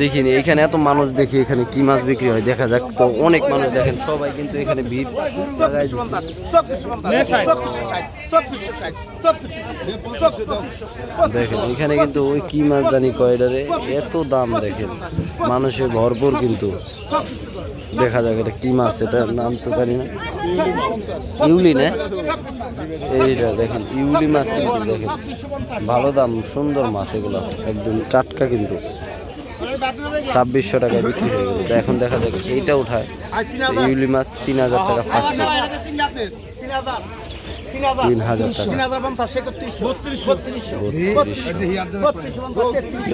দেখিনি। এখানে এত মানুষ দেখি এখানে কি মাছ বিক্রি হয়, দেখা যাক। তো অনেক মানুষ দেখেন, সবাই কিন্তু এখানে ভিড় দেখেন, এখানে কিন্তু ওই কি মাছ জানি কয়ডারে, এত দাম দেখেন। মানুষে ভরপুর কিন্তু। দেখা যাক এটা কি মাছ, এটার নাম তো জানি না। ইউলি না? এইটা দেখেন, ইউলি মাছ কিন্তু দেখেন। ভালো দাম, সুন্দর মাছ এগুলো। একদম টাটকা কিন্তু। ছাব্বিশশো টাকায় বিক্রি হয়ে গেল। তো এখন দেখা যাক এইটা উঠায়। ইউলি মাছ তিন হাজার টাকা ফার্স্ট তিন হাজার।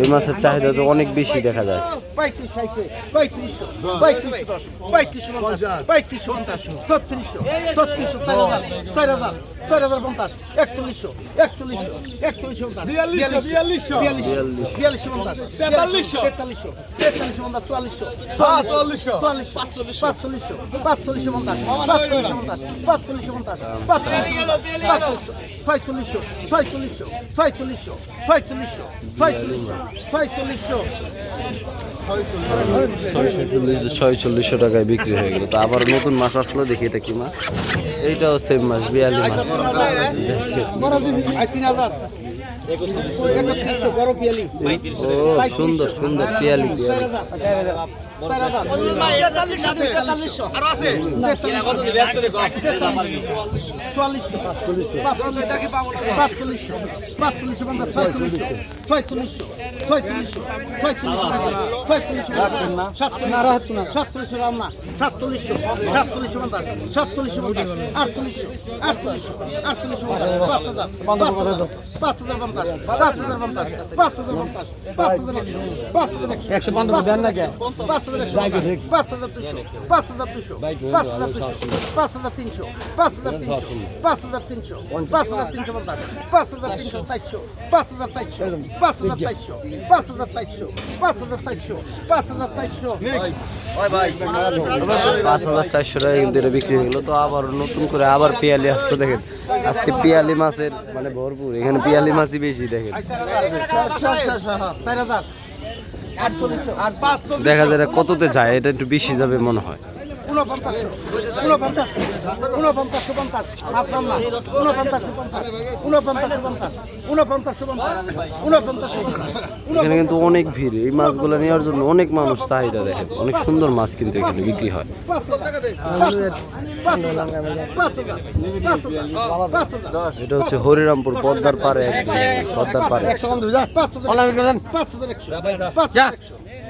এই মাছের চাহিদা তো অনেক বেশি দেখা যায়। পঁয়ত্রিশ পঁয়ত্রিশশো চার হাজার পঞ্চাশ একচল্লিশশো একচল্লিশশো একচল্লিশশো বিয়াল্লিশশো বিয়াল্লিশশো পঞ্চাশ তেতাল্লিশশো। তেতাল্লিশশো তেতাল্লিশশো পঞ্চাশ চুয়াল্লিশশো চুয়াল্লিশশো চুয়াল্লিশ পাঁচচল্লিশ পাঁচচল্লিশশো। পাঁচচল্লিশশো পঞ্চাশ পাঁচচল্লিশশো পঞ্চাশ পাঁচচল্লিশশো পঞ্চাশ পাঁচচল্লিশশো পাঁচচল্লিশশো ছয়চল্লিশশো ছয়চল্লিশশো ছয়চল্লিশশো ছয়চল্লিশশো ছয়চল্লিশশো ছয়চল্লিশশো। ছয়চল্লিশশো টাকায় বিক্রি হয়ে গেল। তো আবার নতুন মাছ আসলো দেখি এটা কি মাছ। এইটাও সেম মাছ বিয়ালি মাছ। তিন হাজার। সুন্দর সুন্দর পিয়ালি সাতচল্লিশশো রান্না সাতচল্লিশশো সাতচল্লিশশো পঞ্চাশ সাতচল্লিশশো আটচল্লিশশো আটচল্লিশশো আটচল্লিশশো পাঁচ হাজার পাঁচ হাজার পঞ্চাশ পাঁচ হাজার পঞ্চাশ পাঁচ হাজার পঞ্চাশ পাঁচ হাজার একশো পাঁচ হাজার একশো একশো পঞ্চাশ দেন না পাঁচ হাজার একশো পাঁচ হাজার দুশো পাঁচ হাজার দুশো পাঁচ হাজার দুশো পাঁচ হাজার তিনশো পাঁচ হাজার তিনশো পাঁচ হাজার তিনশো পাঁচ হাজার তিনশো পঞ্চাশ পাঁচ হাজার তিনশো চারশো পাঁচ হাজার চারশো পাঁচ হাজার চারশো পাঁচ হাজার চারশো পাঁচ হাজার চারশো পাঁচ হাজার চারশো পাঁচ হাজার চারশো টাকা কিন্তু এটা বিক্রি হয়ে গেলো তো আবার নতুন করে আবার পিয়ালি আসতো দেখেন আজকে পিয়ালি মাছের মানে ভরপুর, এখানে পিয়ালি মাছই বেশি দেখেন। দেখা যায় কততে যায়, এটা একটু বেশি যাবে মনে হয়। পঞ্চাশ পঞ্চাশ পঞ্চাশ পঞ্চাশ এখানে কিন্তু অনেক ভিড়। এই মাছগুলো নেওয়ার জন্য অনেক মানুষ চাহিদা দেখেন অনেক সুন্দর মাছ কিন্তু এখানে বিক্রি হয়। এটা হচ্ছে হরিরামপুর পদ্মার পারে পদ্মার পারে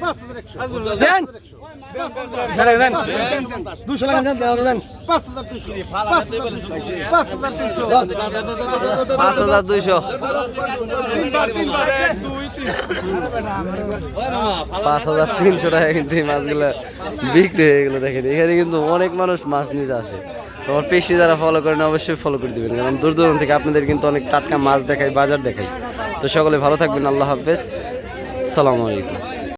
পাঁচ হাজার দুশো টাকা দেন পাঁচ দুইশো। পাঁচ হাজার তিনশো টাকা কিন্তু এই মাছগুলো বিক্রি হয়ে গেলো দেখেন। এখানে কিন্তু অনেক মানুষ মাছ নিতে আসে। তোমার পেশি যারা ফলো করেন অবশ্যই ফলো করে দিবেন। কারণ দূর দূরান্ত থেকে আপনাদের কিন্তু অনেক টাটকা মাছ দেখাই বাজার দেখাই। তো সকলে ভালো থাকবেন আল্লাহ হাফেজ। সালামু আলাইকুম।